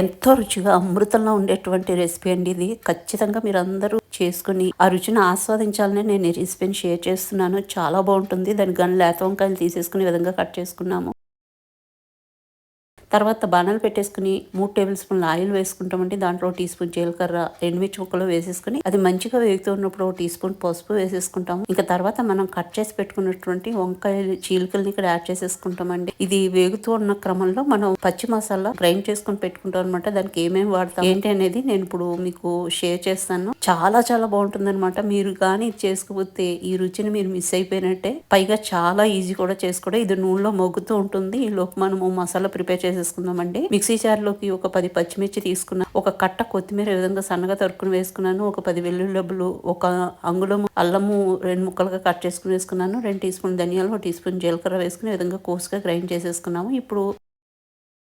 ఎంతో రుచిగా అమృతంలో ఉండేటువంటి రెసిపీ అండి ఇది. ఖచ్చితంగా మీరు అందరూ చేసుకుని ఆ రుచిని ఆస్వాదించాలని నేను ఈ రెసిపీని షేర్ చేస్తున్నాను. చాలా బాగుంటుంది. దానికి కానీ లేత వంకాయలు తీసేసుకునే విధంగా కట్ చేసుకున్నాము. తర్వాత బాణాలు పెట్టేసుకుని మూడు టేబుల్ స్పూన్ల ఆయిల్ వేసుకుంటామండి. దాంట్లో టీ స్పూన్ జీలకర్ర ఎండుమిర్చి ముక్కలు వేసేసుకుని అది మంచిగా వేగుతూ ఉన్నప్పుడు టీ స్పూన్ పసుపు వేసేసుకుంటాము. ఇంకా తర్వాత మనం కట్ చేసి పెట్టుకున్నటువంటి వంకాయ చీలికల్ని ఇక్కడ యాడ్ చేసేసుకుంటామండి. ఇది వేగుతూ ఉన్న క్రమంలో మనం పచ్చి మసాలా గ్రైండ్ చేసుకుని పెట్టుకుంటాం అనమాట దానికి ఏమేమి వాడతాం ఏంటి అనేది నేను ఇప్పుడు మీకు షేర్ చేస్తాను. చాలా చాలా బాగుంటుంది అనమాట మీరు కానీ చేసుకోకపోతే ఈ రుచిని మీరు మిస్ అయిపోయినట్టే. పైగా చాలా ఈజీ కూడా చేసుకోవడం. ఇది నూనెలో మొగ్గుతూ ఉంటుంది. ఈ లోపు మనము మసాలా ప్రిపేర్ చేసి వేసేసుకుందామండి మిక్సీ జార్లోకి ఒక పది పచ్చిమిర్చి తీసుకున్నా ఒక కట్ట కొత్తిమీర విధంగా సన్నగా తరుక్కుని వేసుకున్నాను ఒక పది వెల్లుల్లి డబ్బులు ఒక అంగుళము అల్లము రెండు ముక్కలుగా కట్ చేసుకుని వేసుకున్నాను రెండు టీ స్పూన్ ధనియాలు ఒక టీ స్పూన్ జీలకర్ర వేసుకుని విధంగా కోసుగా గ్రైండ్ చేసేసుకున్నాము. ఇప్పుడు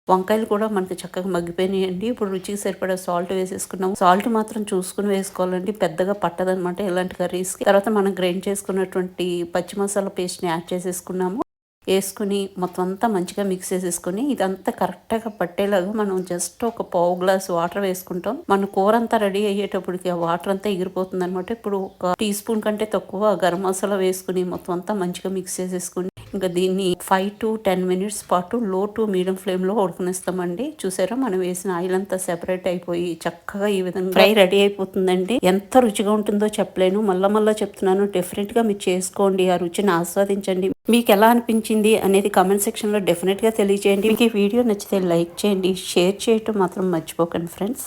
వంకాయలు కూడా మనకి చక్కగా మగ్గిపోయినాయండి. ఇప్పుడు రుచికి సరిపడా సాల్ట్ వేసేసుకున్నాము. సాల్ట్ మాత్రం చూసుకుని వేసుకోవాలండి. పెద్దగా పట్టదనమాట ఇలాంటి కర్రీస్కి. తర్వాత మనం గ్రైండ్ చేసుకున్నటువంటి పచ్చి మసాలా పేస్ట్ని యాడ్ చేసేసుకున్నాము. వేసుకుని మొత్తం అంతా మంచిగా మిక్స్ చేసేసుకుని ఇదంతా కరెక్ట్గా పట్టేలాగా మనం జస్ట్ ఒక పావు గ్లాస్ వాటర్ వేసుకుంటాం. మన కూర అంతా రెడీ అయ్యేటప్పటికి ఆ వాటర్ అంతా ఎగిరిపోతుంది అనమాట ఇప్పుడు ఒక టీ స్పూన్ కంటే తక్కువ గరం మసాలా వేసుకుని మొత్తం అంతా మంచిగా మిక్స్ చేసేసుకుని ఇంకా దీన్ని ఫైవ్ టు టెన్ మినిట్స్ పాటు లో టు మీడియం ఫ్లేమ్లో ఉడకనిస్తామండి. చూసారా? మనం వేసిన ఆయిల్ అంతా సెపరేట్ అయిపోయి చక్కగా ఈ విధంగా ఫ్రై రెడీ అయిపోతుందండి. ఎంత రుచిగా ఉంటుందో చెప్పలేను. మళ్ళా మళ్ళీ చెప్తున్నాను. డెఫినెట్గా మీరు చేసుకోండి. ఆ రుచిని ఆస్వాదించండి. మీకు ఎలా అనిపించింది అనేది కామెంట్ సెక్షన్లో డెఫినెట్గా తెలియజేయండి మీకు ఈ వీడియో నచ్చితే లైక్ చేయండి. షేర్ చేయటం మాత్రం మర్చిపోకండి ఫ్రెండ్స్